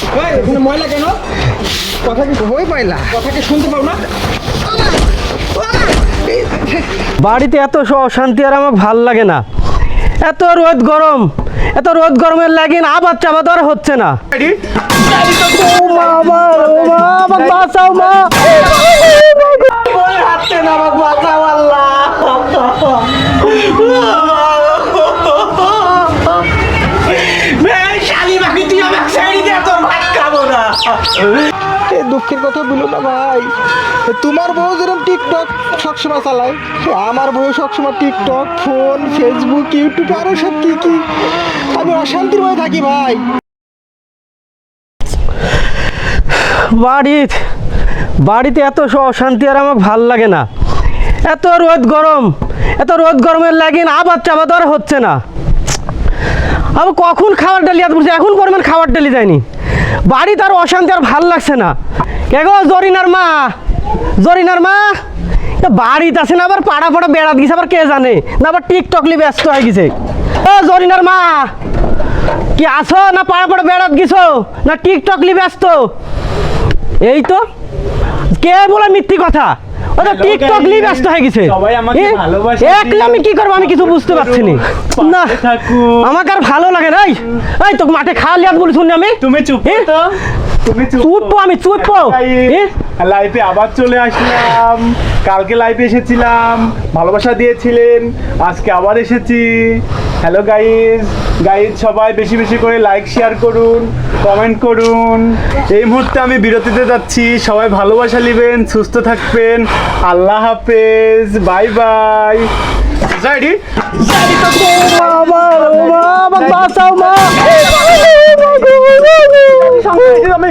এই, এখানে ময়লা কেন? কথা কি ওই পয়লা কথা কি শুনতে পাও না? বাড়িতে এত অশান্তি আর আমাকে ভালো লাগে না। এত রোদ গরম এত রোদ গরমের লাগে না আবার চাপা তো আর হচ্ছে না। ও মা আমার, ও মা, আমাকে বাঁচাও মা। না বাঁচাও দুঃখের কথা বলো না ভাই। তোমার বউ যেরকম টিকটক সবসময় চালায় আমার বউ সবসময় টিকটক, ফোন ফেসবুক ইউটিউব আরও সব কি কি। আমি অশান্তির মধ্যে থাকি ভাই। বাড়িতে বাড়িতে এত অশান্তি আর আমাকে ভালো লাগে না। এত রোদ গরম, এত রোদ গরমের লাগে না আবার তো আর হচ্ছে না। আমি কখন খাবার ডালি এত এখন পরিমাণ খাবার ডালি যায়নি বাড়িতে আর অশান্তি আর ভালো লাগছে না। কে গো জরিনার মা? জরিনার মা? বাড়িতে আছে না, আবার পাড়া পাড়া বেড়াত গেছে আবার কে জানে? না, আবার টিকটকলি ব্যস্ত হয়ে গেছে। ও জরিনার মা, কি আছো? না, পাড়া পাড়া বেড়াত গেছো না টিকটকলি ব্যস্ত? এই তো, কে বলে মিথ্যি কথা? ও তো টিকটক নিয়ে ব্যস্ত হয়ে গেছে। সবাই আমাকে ভালোবাসে। একলা আমি কি করব? আমি কিছু বুঝতে পারছি না। না আমাকে আর ভালো লাগে না এই তোকে মাঠে খাওয়ালি আর আমি? তুমি চুপ তো। তুমি চুপ আমি চুপ? লাইফে আবার চলে আসলাম। কালকে লাইফে এসেছিলাম। ভালোবাসা দিয়েছিলেন। আজকে আবার এসেছি। হ্যালো গাইজ গাইজ সবাই বেশি বেশি করে লাইক শেয়ার করুন কমেন্ট করুন। এই মুহূর্তে আমি বিরতিতে যাচ্ছি। সবাই ভালোবাসা নেবেন সুস্থ থাকবেন। আল্লাহ হাফেজ। বাই বাই যাইডি আমার ও মা আমাকে বাঁচাও মা আমি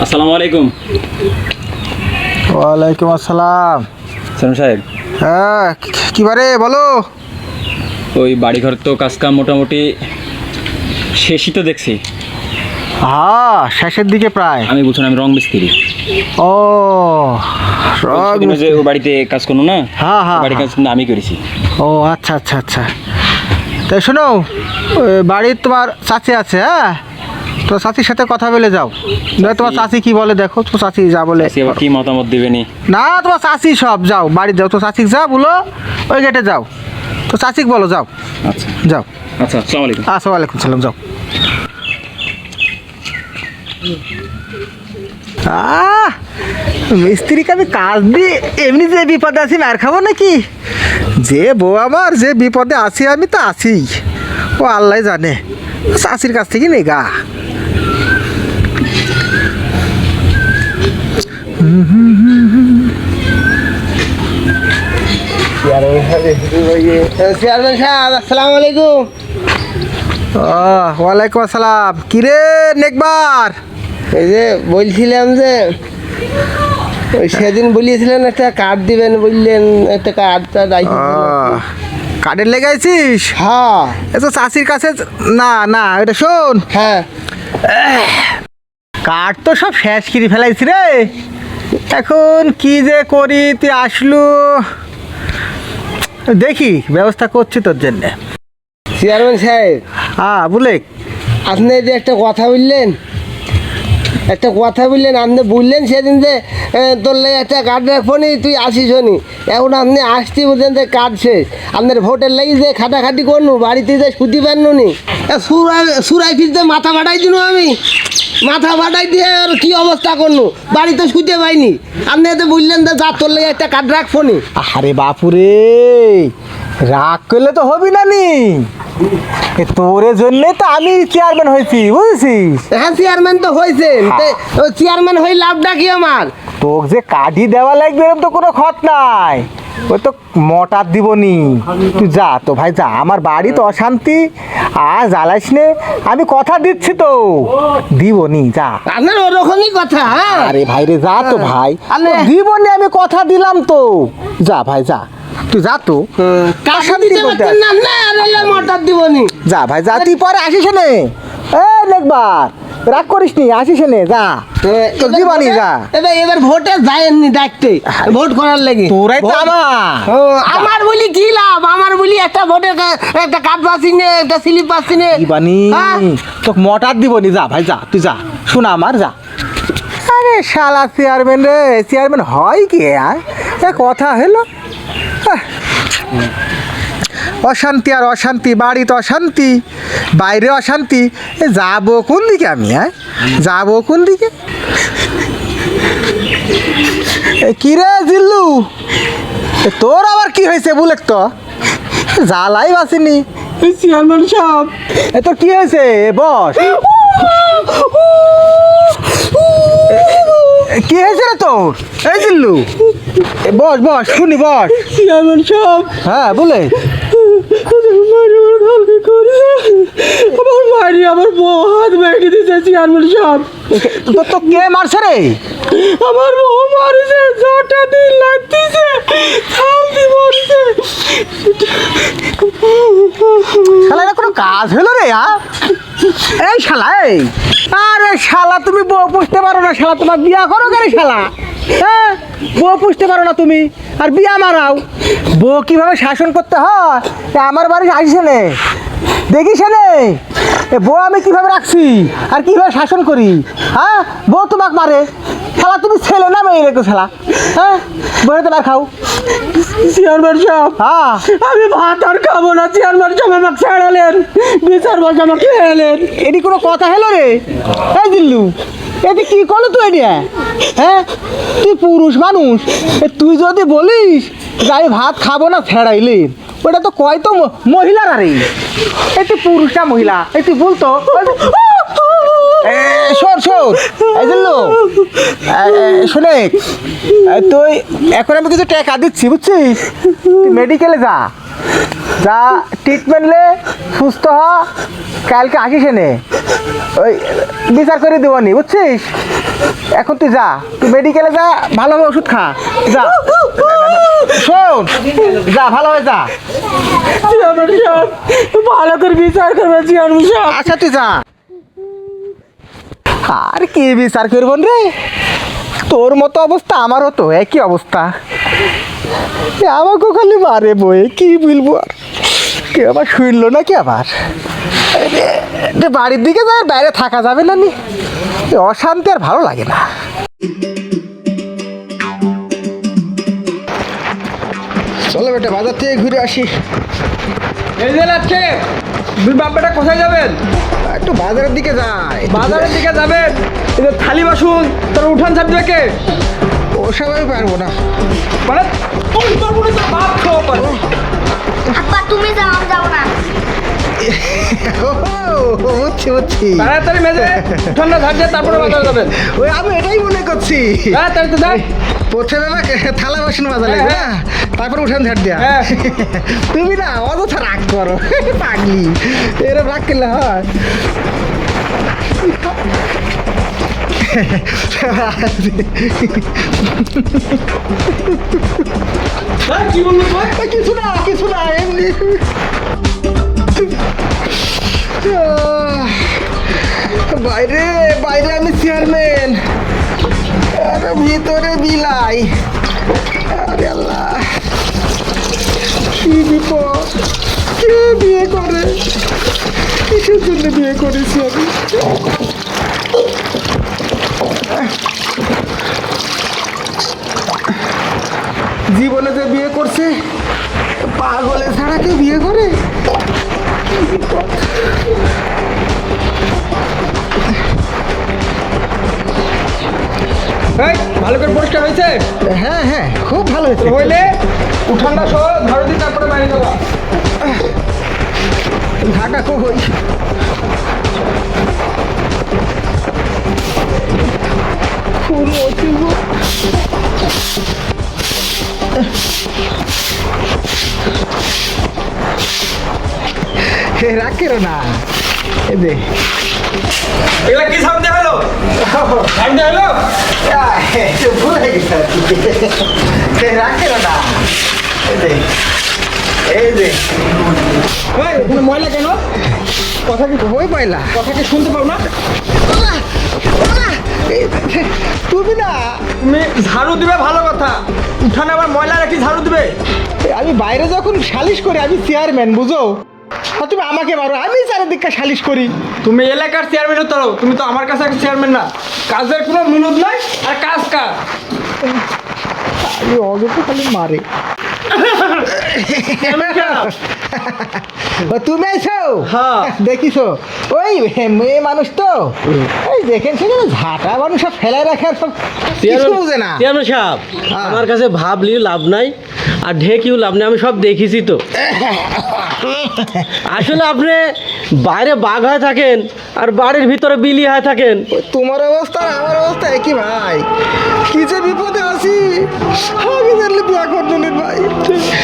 আসসালামু আলাইকুম। ওয়ালাইকুম আসসালাম। সালাম সাহেব। হ্যাঁ কি- কি বারে বলো। ওই বাড়িঘর তো কাজ কাম মোটামুটি শেষই তো দেখছি। হ্যাঁ শেষের দিকে প্রায়। আমি বলছিলাম আমি রং মিস্ত্রি। ও সেদিন ওই যে ও বাড়িতে কাজ করল না হ্যাঁ, হ্যাঁ, বাড়ির কাজ কিন্তু আমি করেছি। ও আচ্ছা আচ্ছা আচ্ছা। তাই শোনো ওই বাড়ির তোমার চাচি আছে হ্যাঁ? তো চাচির সাথে কথা বলে যাও। না তোমার চাচি কি বলে দেখো তো চাচি যা বলে সে আবার কি মতামত দিবেনি না? তোমার চাচি সব যাও বাড়ি যাও। তো চাচিক যা বলো ওই গেটে যাও। তো চাচিক বলো যাও। আচ্ছা। যাও। আচ্ছা আসসালামু আলাইকুম। আচ্ছা ওয়ালাইকুম সালাম যাও। আহ মিস্ত্রিকে আমি কাজ দিই এমনি যে বিপদে আছি মার খাব নাকি? যে বউ আমার যে বিপদে আছি আমি তো আছি। ও আল্লাহ জানে। চাষির কাছ থেকে নেই গা। চেয়ারম্যান সাহেব আসসালামু আলাইকুম। ওয়ালাইকুম আসসালাম। কিরে নেকবার? এই যে বলছিলাম যে ওই সেদিন বলিয়েছিলেন একটা কার্ড দিবেন বললেন একটা কার্ডটা রাখি কার্ডের লেগাইছিস হ্যাঁ। এ তো চাষির কাছে না না এটা শোন। হ্যাঁ। কার্ড তো সব শেষ করে ফেলাইছি রে। এখন কি যে করি তুই আসলু? দেখি ব্যবস্থা করছি তোর জন্যে। চেয়ারম্যান সাহেব হ্যাঁ বুলে আপনি যে একটা কথা বললেন একটা কথা বললেন আপনি বললেন সেদিন যে তোর লেগে একটা কার্ড রাখবনি তুই আসিস নি। এখন আপনি আসতে বলছেন যে কার্ড শেষ। আপনার ভোটের লাগি যে খাটাখাটি করনু বাড়িতে যে সুতি পারনু নি। সুরাই সুরাই ফিরতে মাথা ফাটাই দিনু আমি। মাথা ফাটাই দিয়ে আর কি অবস্থা করনু বাড়িতে শুতে পাইনি। আপনি তো বললেন যে যা তোর লেগে একটা কার্ড রাখব নি আরে বাপুরে রাগ করলে তো হবি না নি? এ তোরে জন্যে তো আমি চেয়ারম্যান হয়েছি বুঝছিস? হ্যাঁ চেয়ারম্যান তো হয়েছেন। চেয়ারম্যান হয়ে লাভটা কি আমার? তোকে যে কাঠি দেওয়া লাগবে এরকম তো কোনো খত নাই। ওই তো মটার দিবনি। তুই যা তো ভাই যা। আমার বাড়ি তো অশান্তি। আর জ্বালাইস নে। আমি কথা দিচ্ছি তো। দিবনি যা। আপনার ওরকমই কথা হ্যাঁ। আরে ভাই রে যা তো ভাই। আলে। দিবনি আমি কথা দিলাম তো। যা ভাই যা। তুই যা তো। কাশি অশান্তি দিতে করতে পারতেন না না আর মোটর দিবনি। যা ভাই যা। তুই পরে আসিস নে। এ দেখবার রাগ করিস নি আসিস নে যা। তোর দিবানি যা। এবার এবার ভোটে যায়নি ডাকতে ভোট করার লাগে। তোরাই তো আমার। ও, আমার বলি কি লাভ? আমার বলি একটা ভোটে একটা কার্ড পাচ্ছি নে একটা স্লিপ পাচ্ছি নে হ্যাঁ? তোকে মটার দিবনি যা ভাই যা তুই যা। শোনা আমার যা। আরে শালা চেয়ারম্যান রে চেয়ারম্যান হয় কি আর এ কথা হলো। অশান্তি আর অশান্তি বাড়িতে অশান্তি বাইরে অশান্তি এ যাব কোন দিকে আমি হ্যাঁ? যাব কোন দিকে? এ কি রে জিল্লু তোর আবার কি হয়েছে বুলেক তো? জ্বালাই বাসিনি। চেয়ারম্যান সাহেব এ তোর কি হয়েছে? বস। কি হয়েছে রে তোর? এই জিল্লু। বস বস শুনি বস। চেয়ারম্যান সাহেব। হ্যাঁ বলে। আমার কালকে করে। মারি আমার বউ হাত ভেঙে দিয়েছে চেয়ারম্যান সাহেব তোর তো কে মারছে রে? আমার বউ মারিছে জটা দিন লাগতেছে মারিছে। শালা এটা কোনো কাজ হলো রে এই শালা এই। আরে শালা তুমি বউ পুষতে পারো না শালা তোমার বিয়া করো কেন শালা? হ্যাঁ বউ পুষতে পারো না তুমি আর বিয়া মারাও। বউ কীভাবে শাসন করতে হয়? আমার বাড়ি আসিস নে। দেখিস নে? এ বউ আমি কীভাবে রাখছি? আর কীভাবে শাসন করি? হ্যাঁ বউ তোমাকে মারে। শালা তুমি ছেলে না মেয়ে রেখো শালা। হ্যাঁ বউতে মার খাও। চেয়ারম্যান সাহেব হ্যাঁ। আমি ভাত আর খাব না। চেয়ারম্যান সাহেব আমাকে ছাড়ালেন। বিচার বাস আমাকে খেয়ালেন এটি কোনো কথা হলো রে? এই দিল্লু। এটি কি করল তুই এটা হ্যাঁ? তুই পুরুষ মানুষ। তুই যদি বলিস যে আমি ভাত খাব না ফেরাইলে ওটা তো কয় তো মহিলারা রে এটি পুরুষ না মহিলা? এটি বলতো শোন শোন। এই তুই এখন আমি কিছু টাকা দিচ্ছি, বুঝছিস? মেডিকেলে যা। যা ট্রিটমেন্ট লে সুস্থ হ কালকে আসিস এনে। ওই বিচার করে দেবনি বুঝছিস? এখন তুই যা তুই মেডিকেলে যা ভালো ভালোভাবে ওষুধ খা। যা। শোন যা ভালোভাবে যা। চেয়ারম্যান সাহেব ভালো করে বিচার করবে আচ্ছা তুই যা। আর কি বিচার করবন রে? তোর মতো অবস্থা আমারও তো একই অবস্থা। এ আমাকেও খালি মারে বয়ে কি বলব আর? কে আবার শুনলো না কি আবার বাড়ির দিকে যায় বাইরে থাকা যাবে না নি? অশান্তি আর ভালো লাগে না। চলো বেটা বাজার থেকে ঘুরে আসি। এই যে যাচ্ছে দুই বাপ্পাটা কোথায় যাবেন? একটু বাজারের দিকে যাই বাজারের দিকে যাবেন? এই যে থালি বাসুন তোর উঠান ছাড় দেবে কে? ওসব আমি পারব না। মানে তুই পারব না তো ভাত খাওয়া পারব। আব্বা তুমি যাও আমি যাব না বুঝছি বুঝছি। তাড়াতাড়ি মেজে ঠান্ডা ধার দিয়ে তারপরে বাজার যাবেন ওই আমি এটাই মনে করছি। তাড়াতাড়ি তো দেখ প্রথমে না থালা বাসন মাজা লাগবে না তারপর উঠান ঝাড় দেয়া। হ্যাঁ। তুমি না অযথা রাগ করো। পাগলি। এরকম রাগ করলে হয়। কি বললি কিছু না কিছু না, এমনি। বাইরে বাইরে আমি চেয়ারম্যান আর, ভিতরে বিলাই। আরে আল্লাহ। কি বিপদ? কে বিয়ে করে? কিসের জন্য বিয়ে করেছি আমি? জীবনে যে বিয়ে করছে পাগলে ছাড়া কেউ বিয়ে করে? ভালো করে পরিষ্কার হয়েছে? হ্যাঁ হ্যাঁ খুব ভালো হয়েছে। হইলে উঠানটা সহ ঝাড়ু দিয়ে তারপরে বাইরে যাবা ঢাকা হই খুব মতি হে রাখেরো না। এ দে এগুলা কি সামনে হলো? সামনে হলো? ভুল গেছে। রাখেরো না। দে এই ময়লা কেন? কথা কি হই পাইলা? কথা কি শুনতে পাও না? তুমি না। তুমি ঝাড়ু দিবে ভালো কথা। উঠানে আবার ময়লা রাখি ঝাড়ু দিবে। আমি বাইরে যখন সালিশ করি আমি চেয়ারম্যান বুঝো? তুমি আমাকে মারো আমি চারিদিকটা সালিশ করি। তুমি এলাকার চেয়ারম্যান পারো তুমি তো আমার কাছে চেয়ারম্যান না। কাজের কোনো মূলত নাই আর কাজ কাজ আমি অযথা খালি মারে। তুমি আইছো হ্যাঁ। দেখিছো? ওই মেয়ে মানুষ তো। ওই দেখেন সেখানে ঝাঁটা মানুষ সব রাখে আর সব বোঝে না। সাহেব হ্যাঁ। আমার কাছে ভাবলিও লাভ নাই আর ঢেকিও লাভ নাই আমি সব দেখেছি তো। আসলে আপনি বাইরে বাঘ হয়ে থাকেন আর বাড়ির ভিতরে বিলি হয়ে থাকেন। তোমার অবস্থা আমার অবস্থা একই ভাই। কি যে বিপদে আছি জানলে বিয়া করবেন ভাই।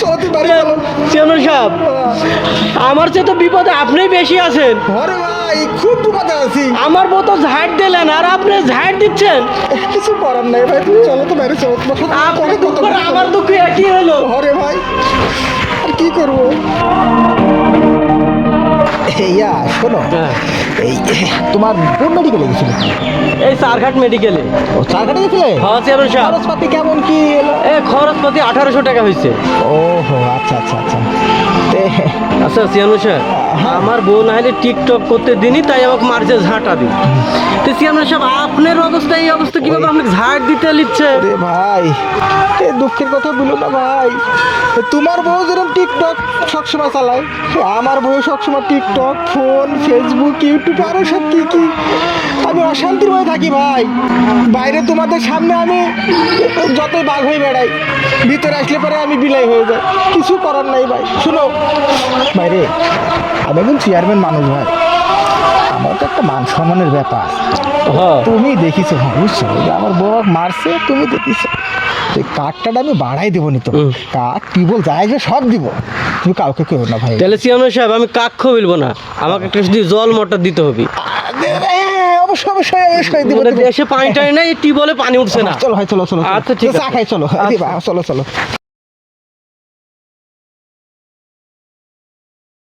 চলো। তুই চেয়ারম্যান সাহেব আমার চেয়ে তো বিপদে আপনিই বেশি আছেন। ঘরে ভাই খুব বিপদে আছি। আমার বউ তো ঝাড় দিলেন আর আপনি ঝাড় দিচ্ছেন। কিছু করার নাই ভাই তুমি চলো তো বাইরে চলো। আপনি দুঃখ। আমার দুঃখ একই হলো? ঘরে ভাই আর কি করব? ইয়া শোনো। হ্যাঁ। এই তোমার কোন মেডিকেলে গেছিলে? এই চারঘাট মেডিকেলে ও চারঘাটে গেছিলে? হ্যাঁ চেয়ারম্যান সাহেব। খরচপাতি কেমন কি এ খরচপাতি আঠারোশো টাকা হয়েছে ওহো আচ্ছা আচ্ছা আচ্ছা। তে, আচ্ছা চেয়ারম্যান সাহেব। আমার বউ না হলে টিকটক করতে দিনই তাই আমাকে মারছে ঝাঁটা দিন তো চেয়ারম্যান সাহেব আপনার অবস্থা এই অবস্থা কীভাবে আপনি ঝাড় দিতে লিখছে? ভাই এ দুঃখের কথা বলো না ভাই। তোমার বউ যেরকম টিকটক সবসময় চালায় আমার বউ সবসময় টিকটক ফোন ফেসবুক ইউটিউব আরও সব কি কি। আমি অশান্তির হয়ে থাকি ভাই। বাইরে তোমাদের সামনে আমি যতই বাঘ হয়ে বেড়াই ভিতরে আসলে পরে আমি বিলাই হয়ে যাই। কিছু করার নাই ভাই। শুনো বাইরে আমি একজন চেয়ারম্যান মানুষ ভাই আমার তো একটা মান সম্মানের ব্যাপার। হ্যাঁ। তুমি দেখিছো হ্যাঁ বুঝছ? আমার বউ মারছে তুমি দেখিছো। আমি বাড়াই দেবো নি তো। হুম। কাঠ টিবল যাই যে সব দিব। তুমি কাউকে কেউ না ভাই। তাহলে চেয়ারম্যান সাহেব আমি কাক্ষ বলব না। আমাকে একটা শুধু জল মোটর দিতে হবে। অবশ্যই অবশ্যই অবশ্যই দিব দেশে পানি টানি নাই টিবলে পানি উঠছে না। চলো ভাই চলো চলো চলো। আচ্ছা, ঠিক আছে। চলো। আচ্ছা। চলো চলো।